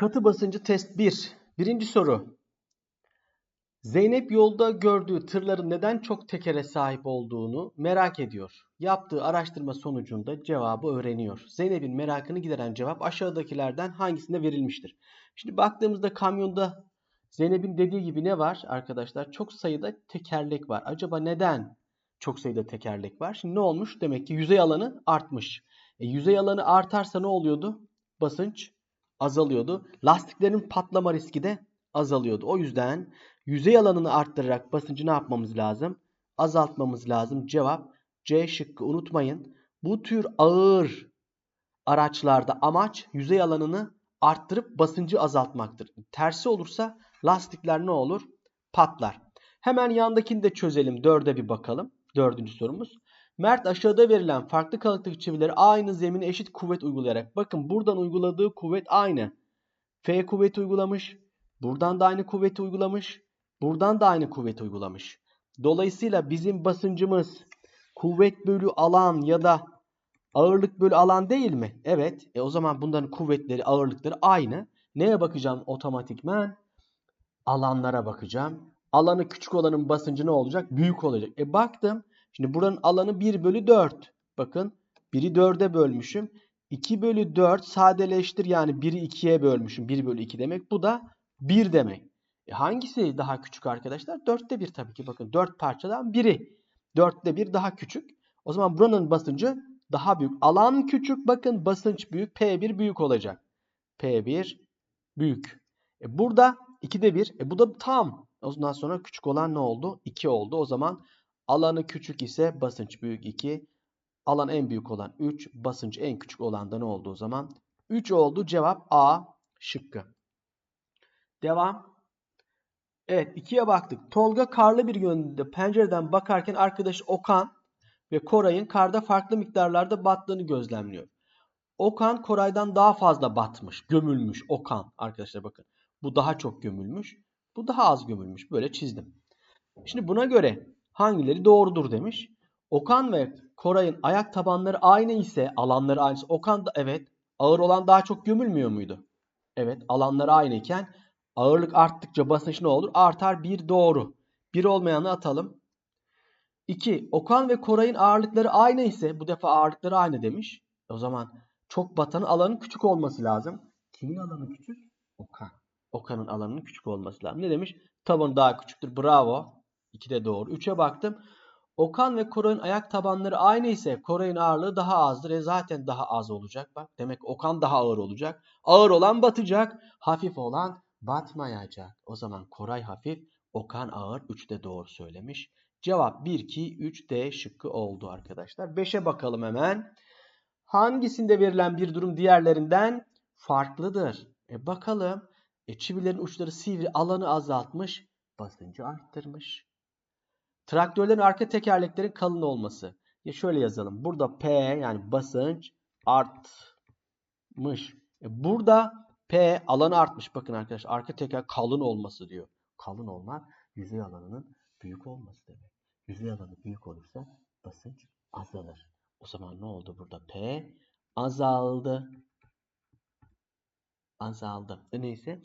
Katı basıncı test 1. Birinci soru. Zeynep yolda gördüğü tırların neden çok tekere sahip olduğunu merak ediyor. Yaptığı araştırma sonucunda cevabı öğreniyor. Zeynep'in merakını gideren cevap aşağıdakilerden hangisinde verilmiştir? Şimdi baktığımızda kamyonda Zeynep'in dediği gibi ne var arkadaşlar? Çok sayıda tekerlek var. Acaba neden çok sayıda tekerlek var? Şimdi ne olmuş? Demek ki yüzey alanı artmış. E, yüzey alanı artarsa ne oluyordu? Basınç azalıyordu. Lastiklerin patlama riski de azalıyordu. O yüzden yüzey alanını arttırarak basıncı ne yapmamız lazım? Azaltmamız lazım. Cevap C şıkkı unutmayın. Bu tür ağır araçlarda amaç yüzey alanını arttırıp basıncı azaltmaktır. Tersi olursa lastikler ne olur? Patlar. Hemen yandakini de çözelim. Dörde bir bakalım. Dördüncü sorumuz. Mert aşağıda verilen farklı kalıptaki çivileri aynı zemine eşit kuvvet uygulayarak. Bakın buradan uyguladığı kuvvet aynı. F kuvveti uygulamış. Buradan da aynı kuvveti uygulamış. Buradan da aynı kuvveti uygulamış. Dolayısıyla bizim basıncımız kuvvet bölü alan ya da ağırlık bölü alan değil mi? Evet. E o zaman bunların kuvvetleri, ağırlıkları aynı. Neye bakacağım otomatikmen? Alanlara bakacağım. Alanı küçük olanın basıncı ne olacak? Büyük olacak. E baktım. Şimdi buranın alanı 1 bölü 4. Bakın 1'i 4'e bölmüşüm. 2 bölü 4 sadeleştir yani 1'i 2'ye bölmüşüm. 1 bölü 2 demek. Bu da 1 demek. E hangisi daha küçük arkadaşlar? 4'te 1 tabii ki. Bakın 4 parçadan biri. 4'te 1 daha küçük. O zaman buranın basıncı daha büyük. Alan küçük. Bakın basınç büyük. P1 büyük olacak. P1 büyük. E burada 2'de 1. E bu da tam. Ondan sonra küçük olan ne oldu? 2 oldu. O zaman alanı küçük ise basınç büyük 2. Alan en büyük olan 3. Basınç en küçük olan da ne oldu o zaman? 3 oldu. Cevap A şıkkı. Devam. Evet 2'ye baktık. Tolga karlı bir yönde pencereden bakarken arkadaş Okan ve Koray'ın karda farklı miktarlarda battığını gözlemliyor. Okan Koray'dan daha fazla batmış, gömülmüş Okan arkadaşlar bakın. Bu daha çok gömülmüş. Bu daha az gömülmüş. Böyle çizdim. Şimdi buna göre hangileri doğrudur demiş. Okan ve Koray'ın ayak tabanları aynı ise alanları aynı. Okan da evet ağır olan daha çok gömülmüyor muydu? Evet alanları aynı iken ağırlık arttıkça basınç ne olur? Artar bir doğru. Bir olmayanı atalım. 2. Okan ve Koray'ın ağırlıkları aynı ise bu defa ağırlıkları aynı demiş. O zaman çok batanın alanın küçük olması lazım. Kimin alanı küçük? Okan. Okan'ın alanının küçük olması lazım. Ne demiş? Taban daha küçüktür. Bravo. 2 de doğru. 3'e baktım. Okan ve Koray'ın ayak tabanları aynı ise Koray'ın ağırlığı daha azdır. E zaten daha az olacak. Bak demek Okan daha ağır olacak. Ağır olan batacak. Hafif olan batmayacak. O zaman Koray hafif, Okan ağır. 3 de doğru söylemiş. Cevap 1, 2, 3 D şıkkı oldu arkadaşlar. 5'e bakalım hemen. Hangisinde verilen bir durum diğerlerinden farklıdır? E bakalım. E çivilerin uçları sivri alanı azaltmış. Basıncı arttırmış. Traktörlerin arka tekerleklerin kalın olması. Ya şöyle yazalım. Burada P yani basınç artmış. E burada P alanı artmış. Bakın arkadaşlar arka teker kalın olması diyor. Kalın olmak yüzey alanının büyük olması demek. Yüzey alanı büyük olursa basınç azalır. O zaman ne oldu burada? P azaldı. Azaldı. E neyse.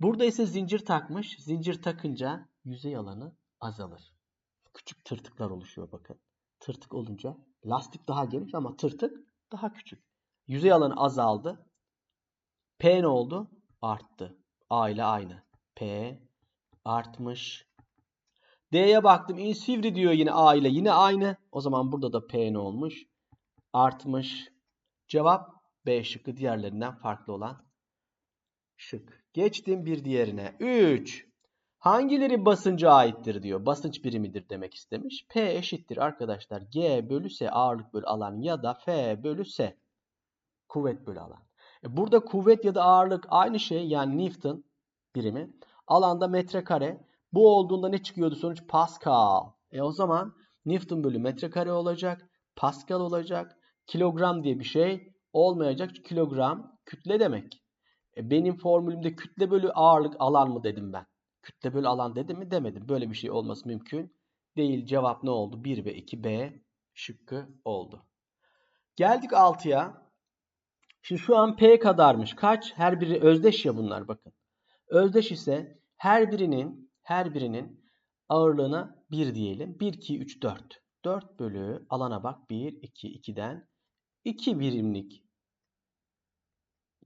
Burada ise zincir takmış. Zincir takınca yüzey alanı azalır. Küçük tırtıklar oluşuyor bakın. Tırtık olunca lastik daha geniş ama tırtık daha küçük. Yüzey alanı azaldı. P ne oldu? Arttı. A ile aynı. P artmış. D'ye baktım. İn sivri diyor yine A ile. Yine aynı. O zaman burada da P ne olmuş? Artmış. Cevap B şıkkı diğerlerinden farklı olan şık. Geçtim bir diğerine. 3. Hangileri basınca aittir diyor. Basınç birimidir demek istemiş. P eşittir arkadaşlar. G bölü S ağırlık bölü alan ya da F bölü S kuvvet bölü alan. E burada kuvvet ya da ağırlık aynı şey yani Newton birimi. Alanda metrekare. Bu olduğunda ne çıkıyordu sonuç? Pascal. E o zaman Newton bölü metrekare olacak. Pascal olacak. Kilogram diye bir şey olmayacak. Kilogram kütle demek. E benim formülümde kütle bölü ağırlık alan mı dedim ben. Kütle bölü alan dedim mi demedim. Böyle bir şey olması mümkün değil. Cevap ne oldu? 1 ve 2 B şıkkı oldu. Geldik 6'ya. Şimdi şu an P kadarmış. Kaç? Her biri özdeş ya bunlar bakın. Özdeş ise her birinin her birinin ağırlığına 1 diyelim. 1, 2, 3, 4. 4 bölü alana bak 1, 2, 2'den 2 birimlik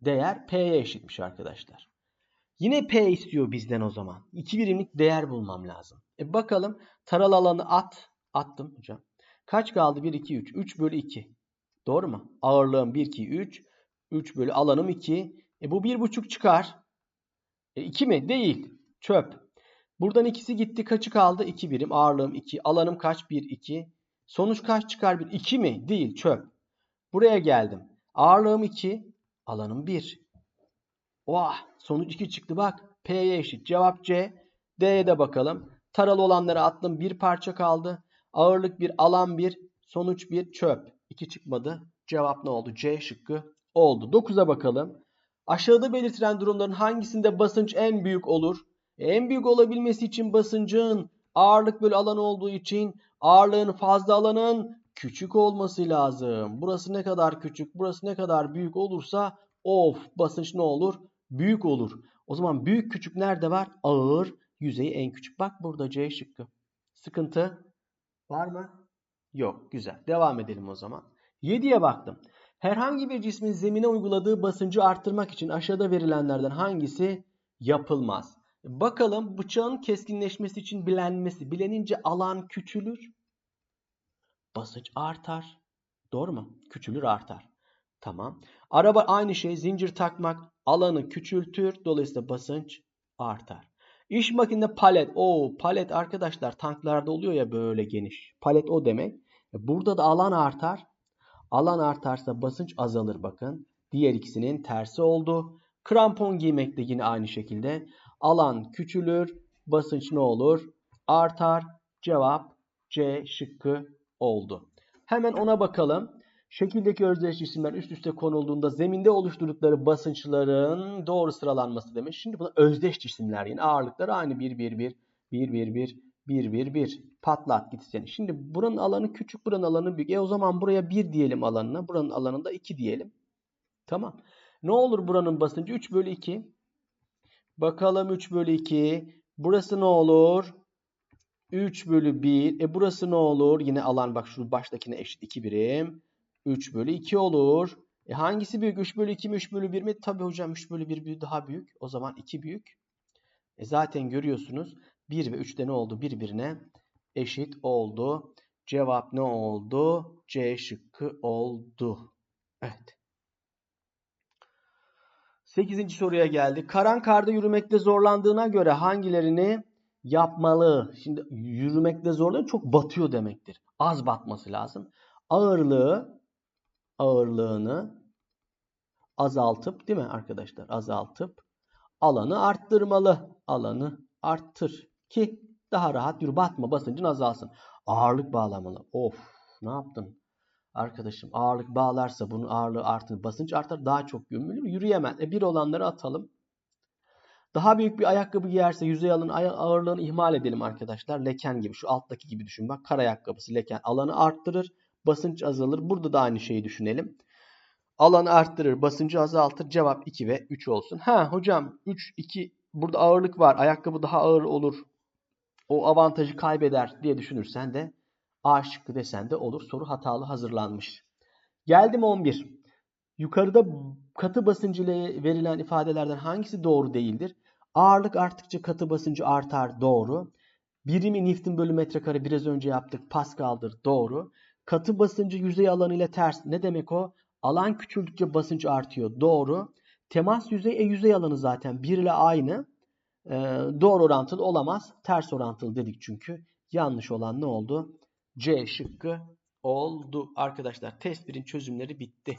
değer P'ye eşitmiş arkadaşlar. Yine P istiyor bizden o zaman. 2 birimlik değer bulmam lazım. E bakalım taral alanı at. Attım hocam. Kaç kaldı? 1, 2, 3. 3 bölü 2. Doğru mu? Ağırlığım 1, 2, 3. 3 bölü alanım 2. E bu 1,5 çıkar. E 2 mi? Değil. Çöp. Buradan ikisi gitti. Kaçı kaldı? 2 birim. Ağırlığım 2. Alanım kaç? 1, 2. Sonuç kaç çıkar? 1. 2 mi? Değil. Çöp. Buraya geldim. Ağırlığım 2. Alanım 1. Vah! Sonuç 2 çıktı bak. P'ye eşit. Cevap C. D'ye de bakalım. Taralı olanları attım. Bir parça kaldı. Ağırlık 1, alan 1, sonuç 1, çöp. 2 çıkmadı. Cevap ne oldu? C şıkkı oldu. 9'a bakalım. Aşağıda belirtilen durumların hangisinde basınç en büyük olur? E, en büyük olabilmesi için basıncın ağırlık bölü alan olduğu için ağırlığın fazla alanın küçük olması lazım. Burası ne kadar küçük, burası ne kadar büyük olursa of basınç ne olur? Büyük olur. O zaman büyük küçük nerede var? Ağır yüzeyi en küçük. Bak burada C şıkkı. Sıkıntı var mı? Yok. Güzel. Devam edelim o zaman. 7'ye baktım. Herhangi bir cismin zemine uyguladığı basıncı arttırmak için aşağıda verilenlerden hangisi yapılmaz? Bakalım bıçağın keskinleşmesi için bilenmesi. Bilenince alan küçülür. Basınç artar. Doğru mu? Küçülür artar. Tamam. Araba aynı şey. Zincir takmak alanı küçültür. Dolayısıyla basınç artar. İş makinede palet. O palet arkadaşlar tanklarda oluyor ya böyle geniş. Palet o demek. E, burada da alan artar. Alan artarsa basınç azalır bakın. Diğer ikisinin tersi oldu. Krampon giymek de yine aynı şekilde. Alan küçülür. Basınç ne olur? Artar. Cevap C şıkkı oldu. Hemen ona bakalım. Şekildeki özdeş cisimler üst üste konulduğunda zeminde oluşturdukları basınçların doğru sıralanması demiş. Şimdi buna özdeş cisimler yine ağırlıkları aynı 1 1 1 1 1 1 1 1 1 patlat gitsin. Şimdi buranın alanı küçük buranın alanı büyük. E o zaman buraya 1 diyelim alanına. Buranın alanında 2 diyelim. Tamam. Ne olur buranın basıncı 3 bölü 2. Bakalım 3 bölü 2. Burası ne olur? 3 bölü 1. E burası ne olur? Yine alan bak şu baştakine eşit 2 birim. 3 bölü 2 olur. E hangisi büyük? 3 bölü 2 mi 3 bölü 1 mi? Tabii hocam 3 bölü 1 daha büyük. O zaman 2 büyük. E zaten görüyorsunuz 1 ve 3 de ne oldu? Birbirine eşit oldu. Cevap ne oldu? C şıkkı oldu. Evet. 8. soruya geldi. Karan karda yürümekte zorlandığına göre hangilerini yapmalı? Şimdi yürümekte zorlanıyor çok batıyor demektir. Az batması lazım. Ağırlığı ağırlığını azaltıp değil mi arkadaşlar? Azaltıp alanı arttırmalı. Alanı arttır ki daha rahat yürü batma basıncın azalsın. Ağırlık bağlamalı. Of ne yaptın? Arkadaşım ağırlık bağlarsa bunun ağırlığı artır. Basınç artar daha çok gömülür. Yürüyemez. E bir olanları atalım. Daha büyük bir ayakkabı giyerse yüzey alanı ağırlığını ihmal edelim arkadaşlar. Leken gibi şu alttaki gibi düşün. Bak kar ayakkabısı leken alanı arttırır basınç azalır. Burada da aynı şeyi düşünelim. Alanı arttırır, basıncı azaltır. Cevap 2 ve 3 olsun. Ha hocam 3, 2 burada ağırlık var. Ayakkabı daha ağır olur. O avantajı kaybeder diye düşünürsen de A şıkkı desen de olur. Soru hatalı hazırlanmış. Geldim 11. Yukarıda katı basıncı ile verilen ifadelerden hangisi doğru değildir? Ağırlık arttıkça katı basıncı artar. Doğru. Birimi Newton bölü metrekare biraz önce yaptık. Pascal'dır. Doğru. Katı basıncı yüzey alanı ile ters. Ne demek o? Alan küçüldükçe basınç artıyor. Doğru. Temas yüzey e yüzey alanı zaten 1 ile aynı. Ee, doğru orantılı olamaz. Ters orantılı dedik çünkü. Yanlış olan ne oldu? C şıkkı oldu. Arkadaşlar test 1'in çözümleri bitti.